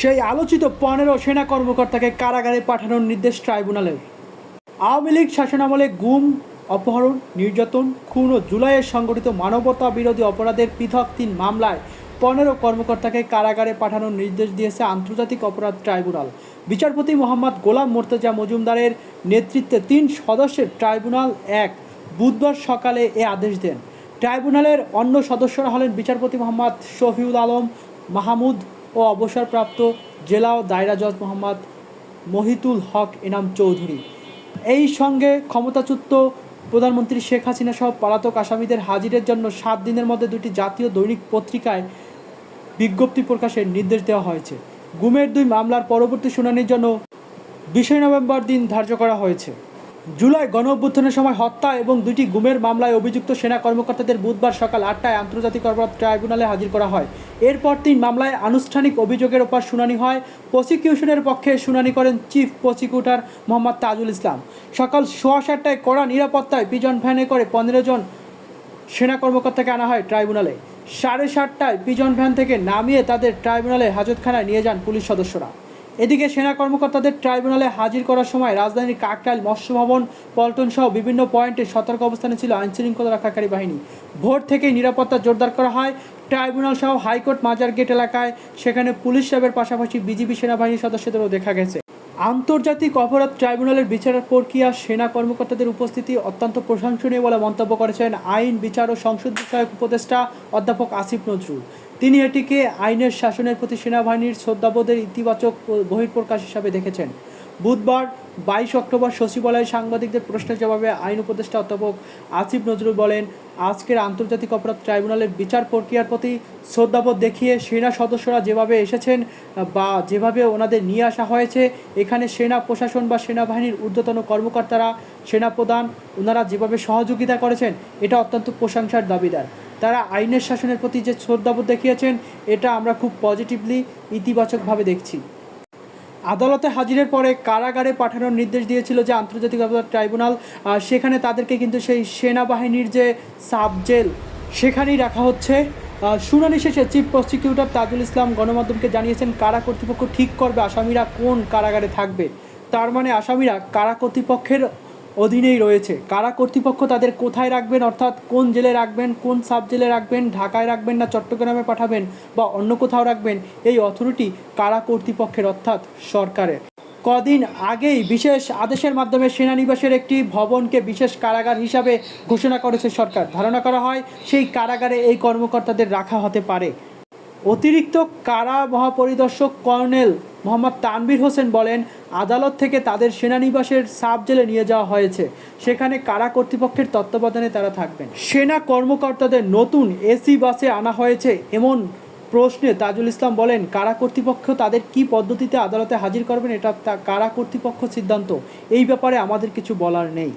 সেই আলোচিত পনেরো সেনা কর্মকর্তাকে কারাগারে পাঠানোর নির্দেশ ট্রাইব্যুনালের। আওয়ামী লীগ শাসনামলে গুম, অপহরণ, নির্যাতন, খুন ও জুলাইয়ের সংগঠিত মানবতা বিরোধী অপরাধের পৃথক তিন মামলায় পনেরো কর্মকর্তাকে কারাগারে পাঠানোর নির্দেশ দিয়েছে আন্তর্জাতিক অপরাধ ট্রাইব্যুনাল। বিচারপতি মোহাম্মদ গোলাম মোর্তজা মজুমদারের নেতৃত্বে তিন সদস্যের ট্রাইব্যুনাল এক বুধবার সকালে এ আদেশ দেন। ট্রাইব্যুনালের অন্য সদস্যরা হলেন বিচারপতি মোহাম্মদ শফিউল আলম, মাহমুদ ও অবসরপ্রাপ্ত জেলা ও দায়রা জজ মোহাম্মদ মহিতুল হক এনাম চৌধুরী। এই সঙ্গে ক্ষমতাচ্যুত প্রধানমন্ত্রী শেখ হাসিনা সহ পলাতক আসামিদের হাজিরের জন্য সাত দিনের মধ্যে দুটি জাতীয় দৈনিক পত্রিকায় বিজ্ঞপ্তি প্রকাশের নির্দেশ দেওয়া হয়েছে। গুমের দুই মামলার পরবর্তী শুনানির জন্য বিশে নভেম্বর দিন ধার্য করা হয়েছে। জুলাই গণ অভ্যুত্থানের সময় হত্যা এবং দুটি গুমের মামলায় অভিযুক্ত সেনা কর্মকর্তাদের বুধবার সকাল আটটায় আন্তর্জাতিক অপরাধ ট্রাইব্যুনালে হাজির করা হয়। এরপর তিন মামলায় আনুষ্ঠানিক অভিযোগের ওপর শুনানি হয়। প্রসিকিউশনের পক্ষে শুনানি করেন চিফ প্রসিকিউটর মোহাম্মদ তাজুল ইসলাম। সকাল সোয়া সাতটায় কড়া নিরাপত্তায় পিজন ভ্যানে করে পনেরো জন সেনা কর্মকর্তাকে আনা হয় ট্রাইব্যুনালে। সাড়ে সাতটায় পিজন ভ্যান থেকে নামিয়ে তাদের ট্রাইব্যুনালে হাজতখানায় নিয়ে যান পুলিশ সদস্যরা। এদিকে সেনা কর্মকর্তাদের ট্রাইব্যুনালে হাজির করার সময় রাজধানীর কাকরাইল মৎস্য ভবন পল্টন সহ বিভিন্ন পয়েন্টে সতর্ক অবস্থানে ছিল আইনশৃঙ্খলা রক্ষাকারী বাহিনী। ভোর থেকেই নিরাপত্তা জোরদার করা হয়। ট্রাইব্যুনাল সহ হাইকোর্ট মাজার গেট এলাকায় সেখানে পুলিশ র্যাবের পাশাপাশি বিজিবি সেনাবাহিনীর সদস্যদেরও দেখা গেছে। আন্তর্জাতিক অপরাধ ট্রাইব্যুনালের বিচার প্রক্রিয়া সেনা কর্মকর্তাদের উপস্থিতি অত্যন্ত প্রশংসনীয় বলে মন্তব্য করেছেন আইন, বিচার ও সংসদ বিষয়ক উপদেষ্টা অধ্যাপক আসিফ নজরুল। তিনি এটিকে আইনের শাসনের প্রতি সেনাবাহিনীর শ্রদ্ধাবোধের ইতিবাচক বহিঃপ্রকাশ হিসাবে দেখেছেন। বুধবার বাইশ অক্টোবর সচিবালয়ে সাংবাদিকদের প্রশ্নের জবাবে আইন উপদেষ্টা অধ্যাপক আসিফ নজরুল বলেন, আজকের আন্তর্জাতিক অপরাধ ট্রাইব্যুনালের বিচার প্রক্রিয়ার প্রতি শ্রদ্ধাবোধ দেখিয়ে সেনা সদস্যরা যেভাবে এসেছেন বা যেভাবে ওনাদের নিয়ে আসা হয়েছে, এখানে সেনা প্রশাসন বা সেনাবাহিনীর ঊর্ধ্বতন কর্মকর্তারা, সেনাপ্রধান, ওনারা যেভাবে সহযোগিতা করেছেন, এটা অত্যন্ত প্রশংসার দাবিদার। তারা আইনের শাসনের প্রতি যে শ্রদ্ধাবোধ দেখিয়েছেন, এটা আমরা খুব পজিটিভলি ইতিবাচকভাবে দেখছি। আদালতে হাজিরের পরে কারাগারে পাঠানোর নির্দেশ দিয়েছিল যে আন্তর্জাতিক অপরাধ ট্রাইব্যুনাল সেখানে তাদেরকে কিন্তু সেই সেনাবাহিনীর যে সাব জেল সেখানেই রাখা হচ্ছে। শুনানি শেষে চিফ প্রসিকিউটর তাজুল ইসলাম গণমাধ্যমকে জানিয়েছেন, কারা কর্তৃপক্ষ ঠিক করবে, আসামিরা কোন কারাগারে থাকবে? তার মানে আসামিরা কারা কর্তৃপক্ষের অধীনেই রয়েছে। কারা কর্তৃপক্ষ তাদের কোথায় রাখবেন, অর্থাৎ কোন জেলে রাখবেন, কোন সাব জেলে রাখবেন, ঢাকায় রাখবেন না চট্টগ্রামে পাঠাবেন বা অন্য কোথাও রাখবেন, এই অথরিটি কারা কর্তৃপক্ষের, অর্থাৎ সরকারের। কদিন আগেই বিশেষ আদেশের মাধ্যমে সেনানিবাসের একটি ভবনকে বিশেষ কারাগার হিসাবে ঘোষণা করেছে সরকার। ধারণা করা হয়, সেই কারাগারে এই কর্মকর্তাদের রাখা হতে পারে। অতিরিক্ত কারা মহাপরিদর্শক কর্নেল মোহাম্মদ তানবির হোসেন বলেন, আদালত থেকে তাদের সেনানিবাসের সাব জেলে নিয়ে যাওয়া হয়েছে। সেখানে কারা কর্তৃপক্ষের তত্ত্বাবধানে তারা থাকবেন। সেনা কর্মকর্তাদের নতুন এসি বাসে আনা হয়েছে এমন প্রশ্নে তাজুল ইসলাম বলেন, কারা কর্তৃপক্ষ তাদের কি পদ্ধতিতে আদালতে হাজির করবেন এটা তা কারা কর্তৃপক্ষ সিদ্ধান্ত। এই ব্যাপারে আমাদের কিছু বলার নেই।